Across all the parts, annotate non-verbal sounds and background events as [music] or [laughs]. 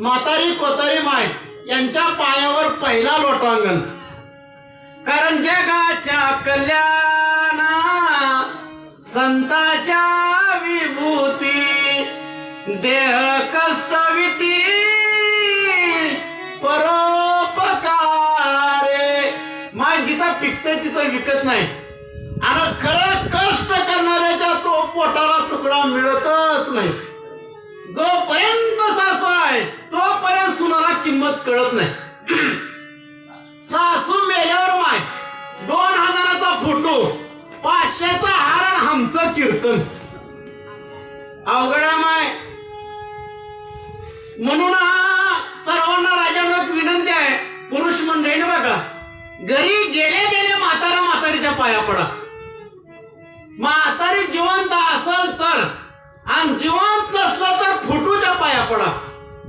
म्हातारी कोतारी माय यांच्या पायावर पहिला लोटांगण. कारण जगाच्या कल्याणा संताच्या विभूती देह कस्तविती परोपकारे. माय जिथं पिकतंय तिथं विकत नाही. आणि खरं कष्ट करणाऱ्याच्या तो पोटाला तुकडा मिळतच नाही. जोपर्यंत सासू आहे तोपर्यंत सुनाला किंमत कळत नाही. सासू मेल्यावर माय दोन हजाराचा फोटो पाचशेचा हार आणि आमचं कीर्तन. अवघड माय. म्हणून हा सर्वांना राजांना विनंती आहे पुरुष मंडळीने बघा घरी गेले गेले म्हातारा म्हातारीच्या पाया पडा. म्हातारी जिवंत असल तर आणि जिवंत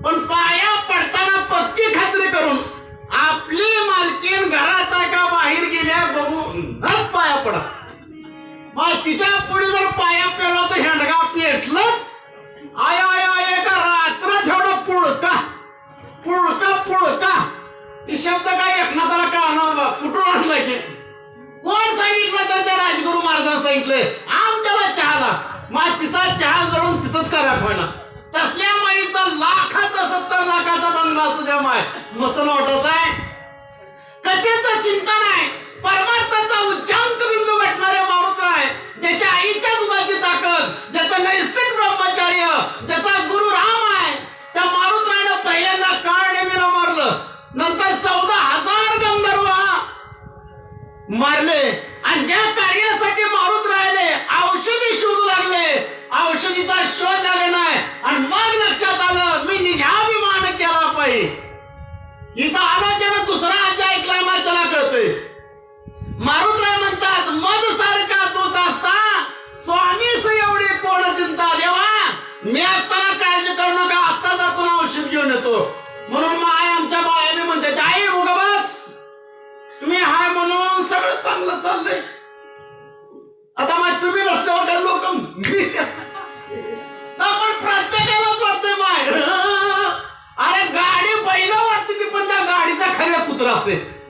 पण पाया पडताना पक्की खात्री करून आपली मालकीन घरात आहे का बाहेर गेल्या बघून पाया पडा. मग तिच्या पुढे जर पाया पेला तर हेंडगा पेटलंच. आय आय आय का रात्र ठेवलं पुळका पुळका पुळका. ती शब्द काय एकनाथाला कळणार बा कुठून आणलं की कोण सांगितलं तर त्या राजगुरु महाराजांना सांगितलंय आमच्याला चहाला मग तिचा चहा जळून तिथंच करा होईना. तसल्या माईचा लाखाचा सत्तर लाखाचा बंगला असू द्या माय. मस्त नोटच आहे. कथेचं चिंतन आहे. परमार्थाचा उच्चांक बिंदू भेटणारे मारुत्र आहे ज्याच्या आईच्या दुधाची ताकद ज्याचा नैष्ठिक ब्रह्मचार्य ज्याचा गुरु राम आहे. त्या मारुत्राने पहिल्यांदा काळ नेमीला मारलं. नंतर चौदा हजार गंधर्व मारले. आणि ज्या कार्यासाठी मारुत राहिले औषधी शोधू लागले औषधीचा शोध लागला नाही. आणि मग लक्षात आलं मी निजाभिमान केला पाहिजे. इथं आल्याच्यानं दुसरा अध्याय ऐकलाय मग त्याला कळतंय. मारुतराय आपण पण प्रत्येकाला पडते बाहेर. अरे गाडी पहिलं वाटते ती पण त्या गाडीचा खाली कुत्रा असते.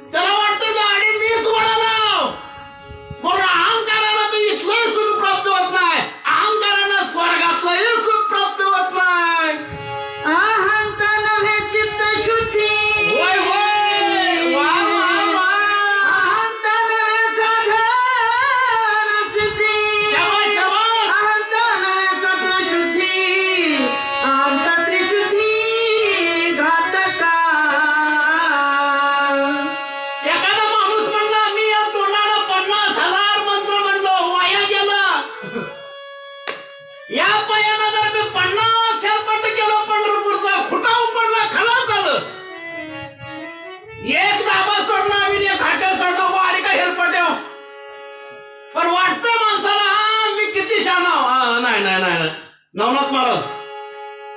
नवनाथ महाराज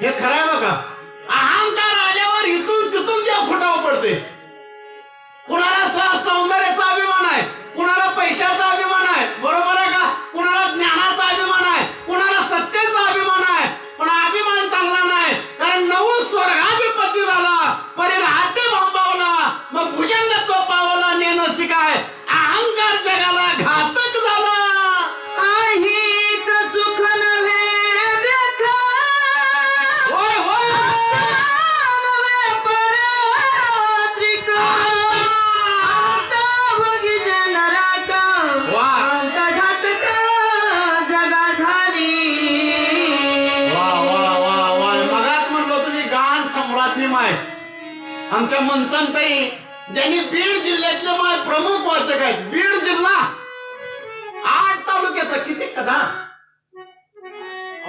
हे खरं आहे बघा. आमच्या मंथनताई ज्यांनी बीड जिल्ह्यातले माय प्रमुख वाचक आहेत बीड जिल्हा. आठ तालुक्याचा किती कदा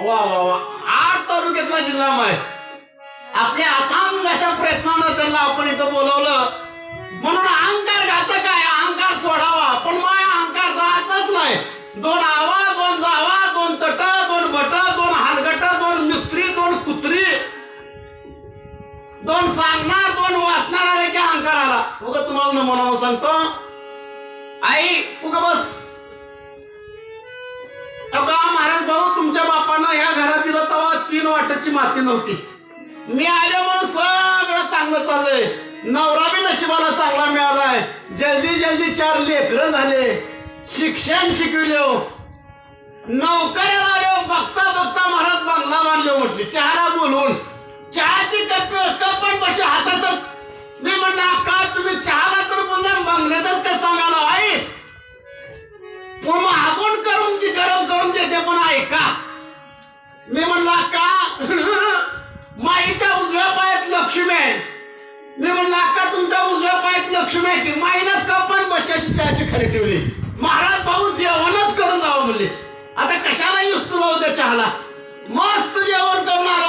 वा वा वा. आठ तालुक्यातला जिल्हा माय. आपल्या अथांग अशा प्रयत्नानं त्यांना आपण इथं बोलवलं. म्हणून अहंकार घातक काय अहंकार सोडावा. पण माय अहंकार जातच नाही. दोन आवा दोन जावा दोन तट दोन भट दोन दोन सांगणार दोन वाचणार आले की अहंकार आला उगा तुम्हाला म्हणावं सांगतो. आई उगा बस. अगं महाराज भाऊ तुमच्या बापांना ह्या घरात दिलं तेव्हा तीन वाटाची माती नव्हती. मी आल्यामुळे सगळं चांगलं चाललंय. नवरा बी नशिबाला चांगला मिळालाय. जल्दी जल्दी चार लेकर झाले. शिक्षण शिकविले हो. नोकऱ्या आले हो. बघता बघता महाराज बंगला बांधले हो म्हटली. चहाला बोलवून. चहाची कप कप पण कशी हातातच. मी म्हणला का तुम्ही चहाला तर बोलला बंगल्यातच काय सांगायला पण मग आपण करून ती गरम करून देते पण ऐका मी म्हणला का [laughs] माईच्या उजव्या पायात लक्ष्मी आहे. मी म्हणला का तुमच्या उजव्या पायात लक्ष्मी आहे की? माईनं कप पण बशाची चहाची खरी ठेवली. महाराज भाऊ जेवणच करून जावं म्हणले. आता कशाला युस्त होत्या चहाला. मस्त जेवण करणार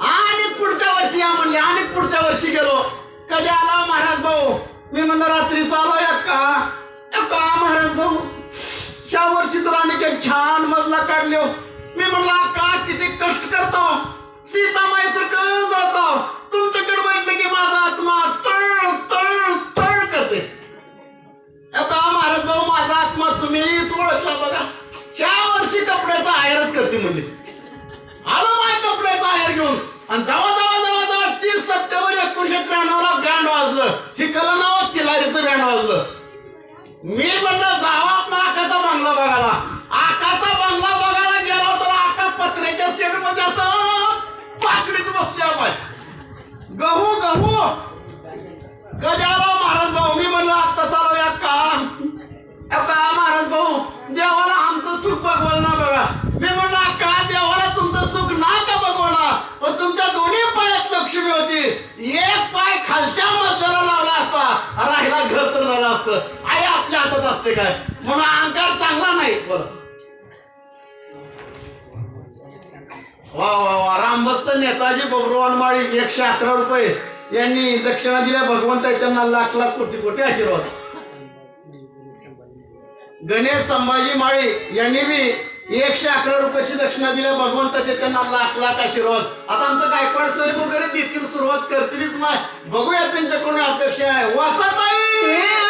आणि पुढच्या वर्षी या म्हणले आणि पुढच्या वर्षी गेलो. कधी आला महाराज भाऊ? मी म्हणलं रात्री चालू का का महाराज भाऊ या वर्षी तर आणि एक छान मजला काढले. मी म्हणला का किती कष्ट करतो. सीता सारखं जातो तुमच्याकडे म्हटलं की माझा आत्मा तळ तळ तळ करते. का महाराज भाऊ माझा आत्मा तुम्हीच ओळखला बघा. ह्या वर्षी कपड्याचा आयरच करते म्हणजे आलो माय कपड्याचा आहेर घेऊन. आणि जवळ जवळ जवळ जवळ तीस सप्टेंबर एकोणीशे त्र्याण्णवला बँड वाजलं. ही कला नाव किल्लारीचं बँड वाजलं. मी म्हणलं जावा आपला आकाचा बांगला बघायला. आकाचा बांगला बघायला गेला तर आका पत्र्याच्या शेडमध्ये असं पाकडीत बसले आपण. गहू गहू. गजाला महाराज भाऊ मी म्हणलं आत्ता चालू या का का महाराज भाऊ देवाला आमचं सुख बघवलं ना बघा. मी म्हणलं पण तुमच्या दोन्ही पायात लक्ष्मी होती. एक पाय खालच्या मजल्याला लावला असता राहिला घर तर झालं असतं. आई आपल्या हातात असते काय? म्हणून अहंकार चांगला नाही. बरं. वा वा वा. रामभक्त नेताजी बबरुवान माळी एकशे अकरा रुपये. यांनी दक्षिणा दिल्या. भगवंत त्यांना लाख लाख कोटी कोटी आशीर्वाद. गणेश संभाजी माळी यांनी बी एकशे अकरा रुपयाची दक्षिणा दिल्या भगवंताचे त्यांना लाख लाख आशीर्वाद. आता आमचं गायकवाड साहेब वगैरे देतील सुरुवात करतीलच नाही बघूया त्यांच्याकडून अपेक्षा आहे. वाचत आहे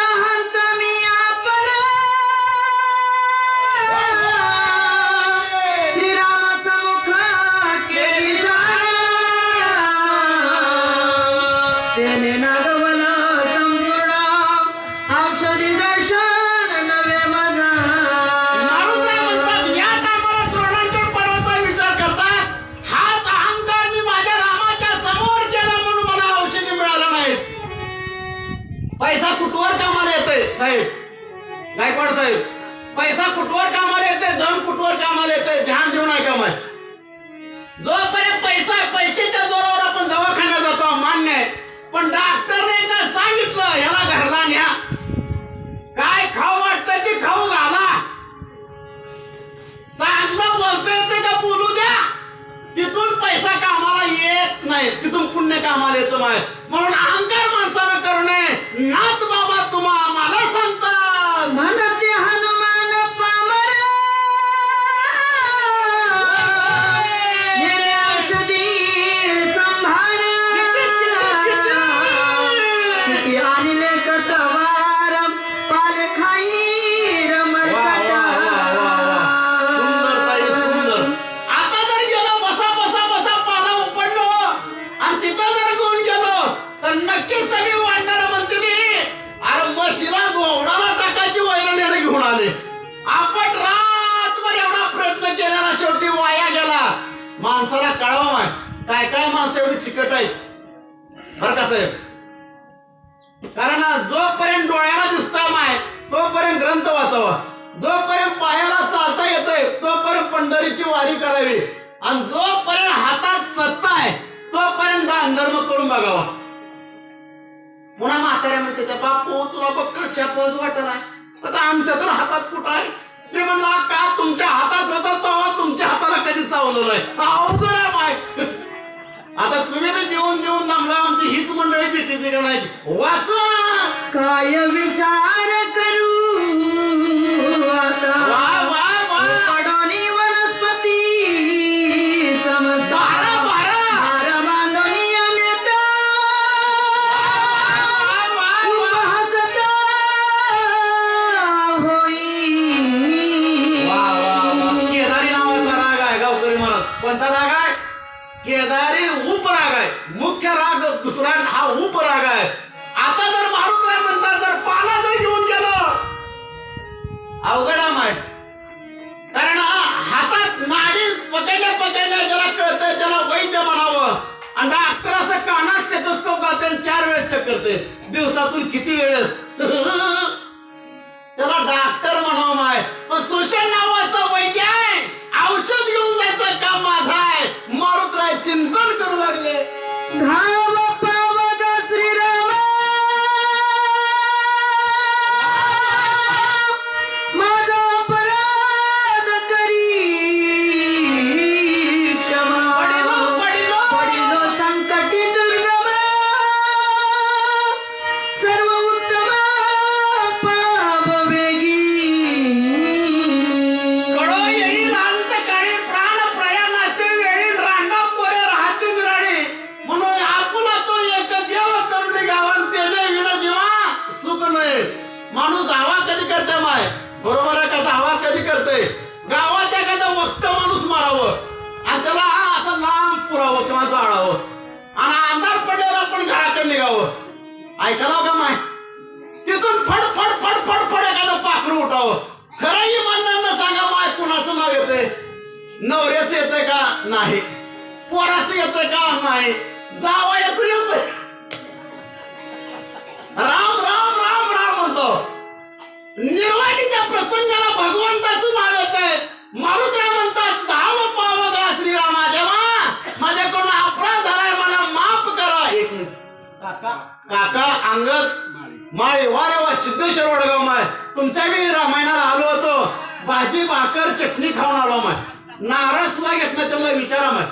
साहेब साहेब पैसा कुठवर कामाला येते धन कुठवर कामाला येते ध्यान देऊ नये कामाय जोपर्यंत पैसा पैशाच्या जोरावर आपण दवाखान्यात जातो मान्य आहे. पण डॉक्टरने एकदा सांगितलं ह्याला घरला न्या. काय खाऊ वाटतं ते खाऊ घाला. चांगलं बोलता येते का बोलू द्या? तिथून पैसा कामाला येत नाही. तिथून पुण्य कामाला येतो माय म्हणून अहंकार माणसानं करू नये. नाच बाबा तिथं जर कोण गेलो? तर नक्कीच सगळी वाढणार म्हणतील अरे म्हशीला दोवडाला टाकायची वैरणीने घेऊन आले. आपण रातभर एवढा प्रयत्न केलेला शेवटी वाया गेला. माणसाला कळवा माय. काय काय माणसं एवढी चिकट आहेत? बरं का साहेब? कारण जोपर्यंत डोळ्याला दिसता माय तोपर्यंत ग्रंथ वाचावा. जोपर्यंत पायाला चालता येतंय तोपर्यंत पंढरीची वारी करावी. आणि जोपर्यंत हातात सत्ता आहे तोपर्यंत दान धर्म करून बघावा. पुन्हा म्हाताऱ्या म्हणते त्या बापू तुला बक्कळ छापच वाटत नाही. आता आमच्या तर हातात कुठं आहे? मी म्हणला का तुमच्या हातात होता तेव्हा तुमच्या हाताला लावलेलं आहे अवघड आहे माय आता तुम्ही बी देऊन देऊन दमला आमची हीच मंडळी देते ते का नाही? वाचा! काय विचार करू आता? कोणता राग आहे केदारी उपराग आहे. मुख्य राग दुसरा हा उपराग आहे. आता जर मारुतराय म्हणतात जर पाला जर घेऊन गेलं अवघडा आहे माय. कारण हातात नाडी पकडल्या पकडल्या ज्याला कळतंय त्याला वैद्य म्हणावं. आणि डॉक्टर असं कानात स्टेथोस्कोप घालते चार वेळेस चेक करते. दिवसातून किती वेळेस? [laughs] त्याला डॉक्टर म्हणावं माय. पण सुशल नावाचा वैद्य आहे. औषध घेऊन जायचं काम माझं? आहे मारुतराय चिंतन करू लागले. धाव आपण निघावं ऐकलाव का माय? तिथून फड फड फड फड फड एखादं पाखरू उठावं. खरं इमानदारनं सांगा माय कुणाचं नाव येतंय? नवऱ्याचं येतंय का नाही? पोराचं येतंय का नाही? जावयाचं येतंय राम राम राम राम म्हणतो. निर्वाणीच्या प्रसंगाला भगवंताचं नाव येतंय. मारुतराय म्हणतात काका. अंगद. माय वा रे वा सिद्धेश्वर वडगाव माय. तुमच्या मी रामायणाला आलो होतो. भाजी भाकर चटणी खाऊन आलो माय. नारळ सुद्धा घेत नाही त्यांना विचारा माय.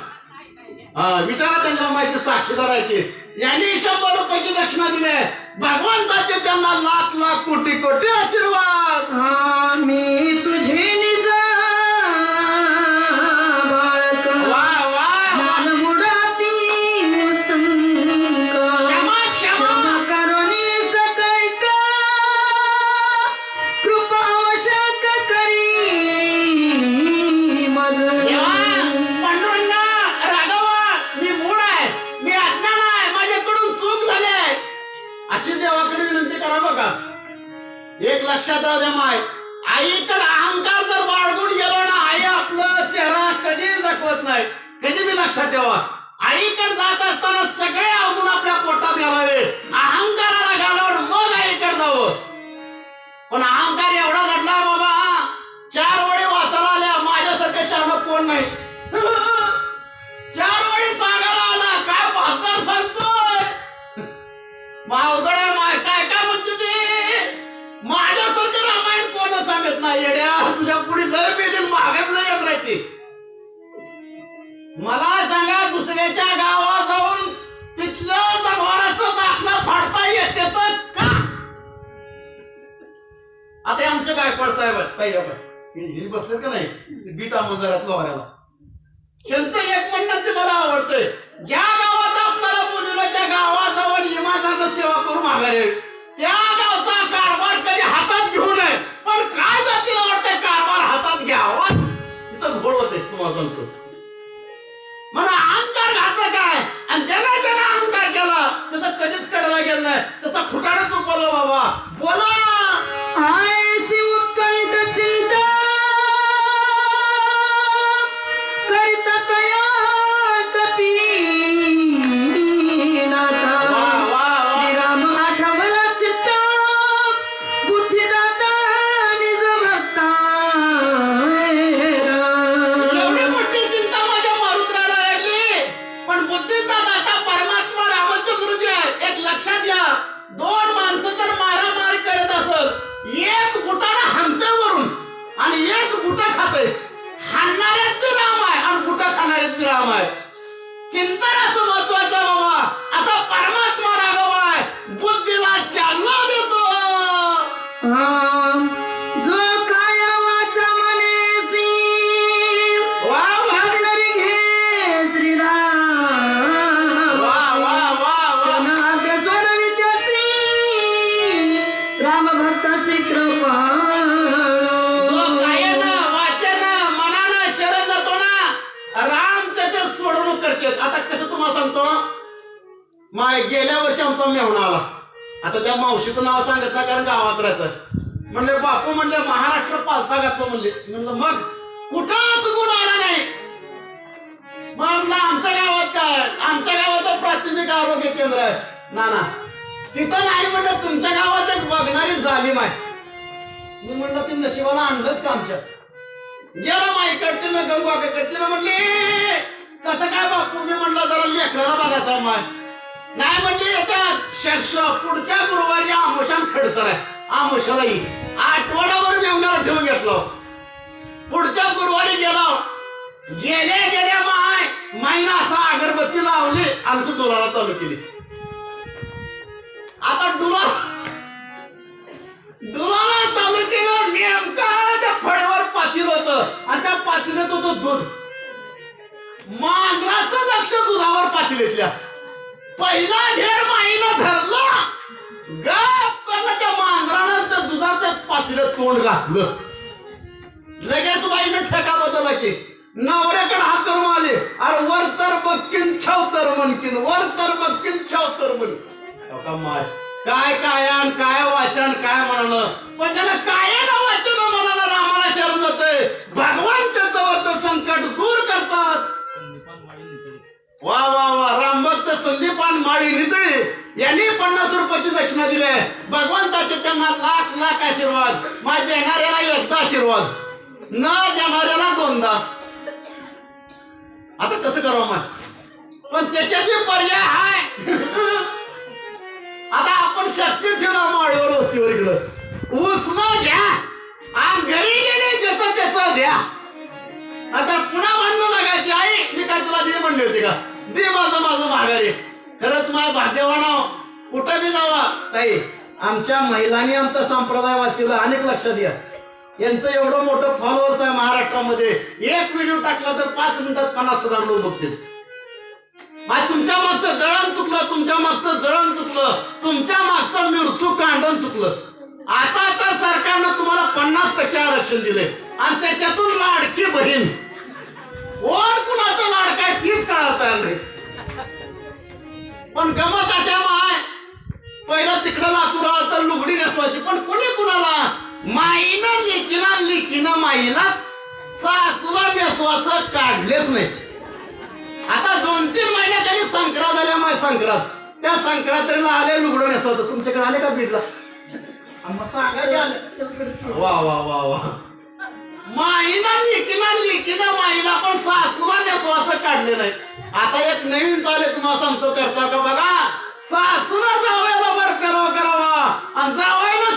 हा विचारा त्यांना माहिती साक्षीदार आहे ते. यांनी शंभर रुपयाची दक्षिणा दिली. आहे भगवंताचे त्यांना लाख लाख कोटी कोटी आशीर्वाद. तुझे एक लक्षात राहू द्या माय. आईकडे अहंकार जर बाळगून गेलो ना आई आपलं चेहरा कधीच दाखवत नाही. कधी मी लक्षात ठेवा. आईकडे जात असताना सगळे अवगुण आपल्या पोटात घालावे. अहंकाराला घालावं मग आईकडे जावं. पण अहंकार एवढा दडला बाबा चार वडे वाचायला आल्या माझ्यासारखं शहाणं कोण नाही? [laughs] कोण नाही येड्या. तुझ्या पुढे लय बेजून मागत लय येत राहते. मला सांगा दुसऱ्याच्या गावात जाऊन तिथलं जनावरांचा दाखला फाडता येते तर का? आता आमचं काय गायकवाड साहेब आहेत काही हे बसले का नाही? बीटा मंदिरातलं वाऱ्याला. त्यांचं एक म्हणणं ते मला आवडतंय. ज्या गावात आपल्याला बोलवलं त्या गावात जाऊन इमानदारानं सेवा करून माघारे त्या गावचा कारभार कधी हातात घेऊ नये. पण काय सांगतो मला अहंकार घातक काय? आणि ज्याला ज्याला अहंकार केला त्याचा कधीच कडायला गेलं नाही. त्याचा फुटाणा चुकवलं बाबा. बोला. करत असल एक बुटाला हाणते वरून आणि एक बुटा सोडवणूक आता कसं तुम्हाला सांगतो? माय गेल्या वर्षी आमचा मेहणा आला. आता त्या मावशीचं नाव सांगत कारण गावात राहायचं. म्हणले बापू म्हणले महाराष्ट्र पालता घातलं म्हणले. म्हणलं मग कुठंच गुण आला नाही. मग म्हणलं आमच्या गावात काय? आमच्या गावात प्राथमिक आरोग्य केंद्र आहे. ना ना तिथं नाही म्हणलं तुमच्या गावात एक बघणारी झाली माय मी म्हणलं ते नशिबाला आणलंच का आमच्या? गेला माईकडते ना गंगवाकडते ना म्हणले कसं काय बापू मी म्हणलं जरा लेकराला बघायचा माय नाही म्हणले आता शश पुढच्या गुरुवारी आमोशान खडतर आहे आमोशालाही आठवड्यावर मेवण्याला ठेवून घेतलो. पुढच्या गुरुवारी गेलो. गेल्या गेल्या माय माईनं असा अगरबत्ती लावली आणि असं डोलाला चालू केली. आता डुला दुधाला चालू केलं नेमका त्या फळ्यावर पातील होत. आणि त्या पातील्यात होतं दूध मांजराचं लक्ष दुधावर पातीलेतल्या. पहिला ढेर माईनं धरला. गप करणं त्या मांजरानं त्या दुधाचं पातीलं तोंड घातलं. लगेच बाईनं ठेका बदलला की नवऱ्याकडे हात करून आले. अरे वर तर बघकीन छाव तर म्हणकीन वर तर बघकीन छाव तर म्हण का माय? काय कायान काय वाचन काय म्हणालं? पण ज्याला कायानं वाचन म्हणाला रामाला शरण जाते भगवान वा वा वा. रामभक्त संदीपान माळी नितळे. यांनी पन्नास रुपयाची दक्षिणा दिली. भगवंताचे त्यांना लाख लाख आशीर्वाद. मा देणाऱ्याला एकदा आशीर्वाद. न देणाऱ्याला दोनदा. आता कसं करावं मग? पण त्याच्याचे पर्याय आहे [laughs] आता आपण शक्ती ठेवला माडीवर वस्तीवर इकडं. ऊस न घ्या. आणि घरी गेले ज्याचं त्याचं द्या. आता पुन्हा भांडण लागायची. आई मी काय तुला दे म्हणले होते का? दे माझं माझं माघारी. खरंच माझ्या भाग्यवानाव हो. कुठं बी जावा. ताई आमच्या महिलांनी आमचा संप्रदाय वाचला अनेक लक्षात द्या यांचं एवढं मोठं फॉलोअर्स आहे महाराष्ट्रामध्ये. एक व्हिडिओ टाकला तर पाच मिनिटात पन्नास हजार लोक बघतील. मग तुमच्या मागचं जळण चुकलं तुमच्या मागचं जळण चुकलं तुमच्या मागचं मिरचू कांडण चुकलं. आता तर सरकारनं तुम्हाला पन्नास टक्के आरक्षण दिले आणि त्याच्यातून लाडकी बहीण. कोण कुणाचं लाडका आहे तीच कळत नाही. पण गमत अशा माय पहिलं तिकडं लातूर तर लुगडी नेसवायची पण कुणी कुणाला? माईनं लेकीला लेकीनं माईला सासूला नेसवाचं काढलेच नाही. आता दोन तीन महिन्याखाली संक्रांत आल्या माय संक्रांत. त्या संक्रांतीला आले लुगडं नेसवायचं. तुमच्याकडे आले का बीडला? मग सांगायचे आले. वा वा वा वा. माईला लेकीला लेकीनं माईला पण सासूला नेसवाचं काढलेलं आहे आता एक नवीन चाले तुम्हाला सांगतो करता का बघा? सासूला जावायला बर करावं करावा. आणि जावायला